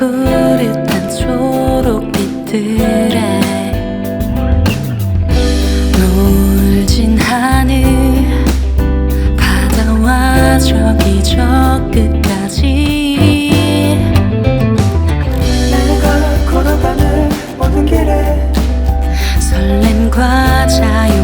푸릇한 초록빛들에 노을진 하늘 바다와 저기 저 끝까지. 내가 걸어가는 모든 길에 설렘과 자유